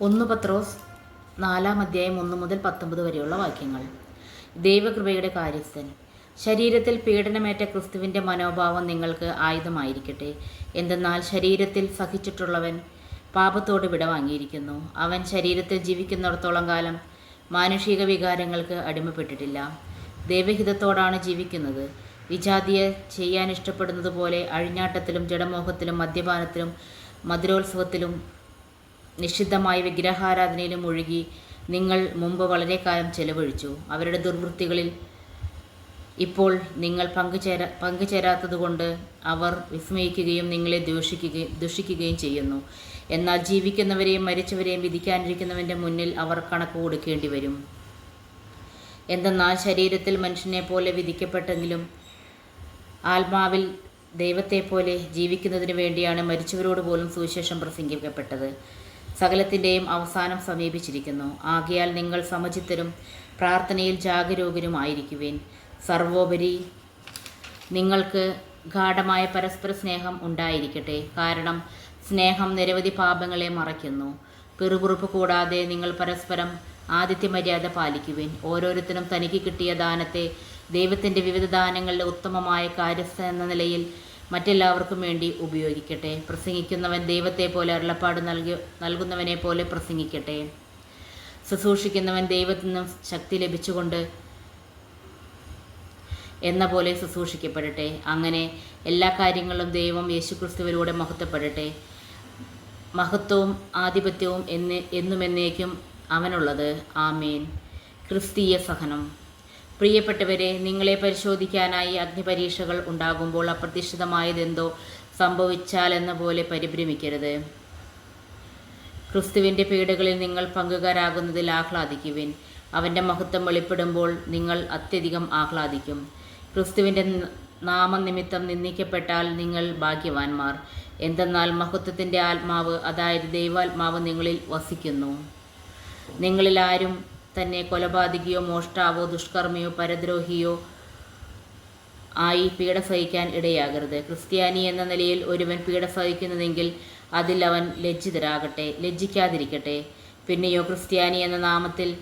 ഒന്ന് പത്രോസ് നാലാം അധ്യായം ഒന്ന് മുതൽ പത്തൊമ്പത് വരെയുള്ള വാക്യങ്ങൾ. ദൈവകൃപയുടെ കാര്യസ്ഥൻ ശരീരത്തിൽ പീഡനമേറ്റ ക്രിസ്തുവിന്റെ മനോഭാവം നിങ്ങൾക്ക് ആയുധമായിരിക്കട്ടെ. എന്തെന്നാൽ ശരീരത്തിൽ സഹിച്ചിട്ടുള്ളവൻ പാപത്തോട് വിടവാങ്ങിയിരിക്കുന്നു അവൻ ശരീരത്തിൽ ജീവിക്കുന്നിടത്തോളം കാലം മാനുഷിക വികാരങ്ങൾക്ക് അടിമപ്പെട്ടിട്ടില്ല. ദൈവഹിതത്തോടാണ് ജീവിക്കുന്നത്. വിജാതിയെ ചെയ്യാൻ ഇഷ്ടപ്പെടുന്നത് പോലെ അഴിഞ്ഞാട്ടത്തിലും ജഡമോഹത്തിലും മദ്യപാനത്തിലും മധുരോത്സവത്തിലും നിഷിദ്ധമായ വിഗ്രഹാരാധനയിലും ഒഴുകി നിങ്ങൾ മുമ്പ് വളരെ കാലം ചെലവഴിച്ചു. അവരുടെ ദുർവൃത്തികളിൽ ഇപ്പോൾ നിങ്ങൾ പങ്കുചേരാ പങ്കുചേരാത്തതുകൊണ്ട് അവർ വിസ്മയിക്കുകയും നിങ്ങളെ ദൂഷിക്കുകയും ദുഷിക്കുകയും ചെയ്യുന്നു. എന്നാൽ ജീവിക്കുന്നവരെയും മരിച്ചവരെയും വിധിക്കാനിരിക്കുന്നവന്റെ മുന്നിൽ അവർ കണക്ക് കൊടുക്കേണ്ടി വരും എന്തെന്നാൽ ശരീരത്തിൽ മനുഷ്യനെ പോലെ വിധിക്കപ്പെട്ടെങ്കിലും ആത്മാവിൽ ദൈവത്തെപ്പോലെ ജീവിക്കുന്നതിന് വേണ്ടിയാണ് മരിച്ചവരോട് പോലും സുവിശേഷം പ്രസംഗിക്കപ്പെട്ടത്. സകലത്തിന്റെയും അവസാനം സമീപിച്ചിരിക്കുന്നു. ആകയാൽ നിങ്ങൾ സമചിത്തരും പ്രാർത്ഥനയിൽ ജാഗരൂകരുമായിരിക്കുവേൻ. സർവോപരി നിങ്ങൾക്ക് ഗാഠമായ പരസ്പര സ്നേഹം ഉണ്ടായിരിക്കട്ടെ. കാരണം സ്നേഹം നിരവധി പാപങ്ങളെ മറയ്ക്കുന്നു. പിറുകുറുപ്പ് കൂടാതെ നിങ്ങൾ പരസ്പരം ആദിത്യ മര്യാദ പാലിക്കുവിൻ. ഓരോരുത്തരും തനിക്ക് കിട്ടിയ ദാനത്തെ ദൈവത്തിന്റെ വിവിധ ദാനങ്ങളുടെ ഉത്തമമായ കാര്യസ്ഥ എന്ന നിലയിൽ മറ്റെല്ലാവർക്കും വേണ്ടി ഉപയോഗിക്കട്ടെ. പ്രസംഗിക്കുന്നവൻ ദൈവത്തെ പോലെ അരുളപ്പാട് നൽകി നൽകുന്നവനെ പോലെ പ്രസംഗിക്കട്ടെ. ശുശ്രൂഷിക്കുന്നവൻ ദൈവത്തിൽ നിന്നും ശക്തി ലഭിച്ചുകൊണ്ട് എന്ന പോലെ ശുശ്രൂഷിക്കപ്പെടട്ടെ. അങ്ങനെ എല്ലാ കാര്യങ്ങളും ദൈവം യേശുക്രിസ്തുവിലൂടെ മഹത്വപ്പെടട്ടെ. മഹത്വവും ആധിപത്യവും എന്ന് എന്നുമെന്നേക്കും അവനുള്ളത്. ആമേൻ. ക്രിസ്തീയ സഹനം. പ്രിയപ്പെട്ടവരെ നിങ്ങളെ പരിശോധിക്കാനായി അഗ്നിപരീക്ഷകൾ ഉണ്ടാകുമ്പോൾ അപ്രതീക്ഷിതമായതെന്തോ സംഭവിച്ചാലെന്ന പോലെ പരിഭ്രമിക്കരുത്. ക്രിസ്തുവിന്റെ പീഡകളിൽ നിങ്ങൾ പങ്കുകാരാകുന്നതിൽ ആഹ്ലാദിക്കുവിൻ. അവന്റെ മഹത്വം വെളിപ്പെടുമ്പോൾ നിങ്ങൾ അത്യധികം ആഹ്ലാദിക്കും. ക്രിസ്തുവിന്റെ നാമനിമിത്തം നിന്ദിക്കപ്പെട്ടാൽ നിങ്ങൾ ഭാഗ്യവാന്മാർ. എന്തെന്നാൽ മഹത്വത്തിന്റെ ആത്മാവ് അതായത് ദൈവാത്മാവ് നിങ്ങളിൽ വസിക്കുന്നു. നിങ്ങളിൽ ആരും തന്നെ കൊലപാതകിയോ മോഷ്ടാവോ ദുഷ്കർമ്മിയോ പരദ്രോഹിയോ ആയി പീഡ സഹിക്കാൻ ഇടയാകരുത്. ക്രിസ്ത്യാനി എന്ന നിലയിൽ ഒരുവൻ പീഡ സഹിക്കുന്നതെങ്കിൽ അതിൽ അവൻ ലജ്ജിതരാകട്ടെ ലജ്ജിക്കാതിരിക്കട്ടെ. പിന്നെയോ ക്രിസ്ത്യാനി എന്ന നാമത്തിൽ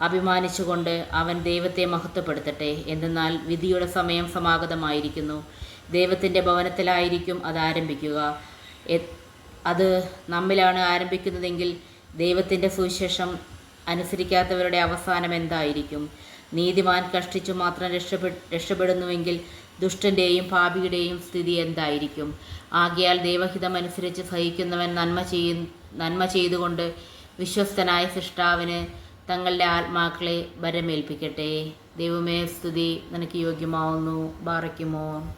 അഭിമാനിച്ചുകൊണ്ട് അവൻ ദൈവത്തെ മഹത്വപ്പെടുത്തട്ടെ. എന്നാൽ വിധിയുടെ സമയം സമാഗതമായിരിക്കുന്നു. ദൈവത്തിന്റെ ഭവനത്തിലായിരിക്കും അത് ആരംഭിക്കുക. അത് നമ്മിലാണ് ആരംഭിക്കുന്നതെങ്കിൽ ദൈവത്തിന്റെ സുവിശേഷം അനുസരിക്കാത്തവരുടെ അവസാനം എന്തായിരിക്കും? നീതിമാൻ കഷ്ടിച്ചു മാത്രം രക്ഷപ്പെ രക്ഷപ്പെടുന്നുവെങ്കിൽ ദുഷ്ടന്റെയും പാപിയുടെയും സ്ഥിതി എന്തായിരിക്കും? ആകയാൽ ദൈവഹിതമനുസരിച്ച് സഹിക്കുന്നവൻ നന്മ ചെയ്യ നന്മ ചെയ്തുകൊണ്ട് വിശ്വസ്തനായ സൃഷ്ടാവിന് തങ്ങളുടെ ആത്മാക്കളെ വരമേൽപ്പിക്കട്ടെ. ദൈവമേ സ്തുതി. നിനക്ക് യോഗ്യമാവുന്നു. ബാറയ്ക്കുമോ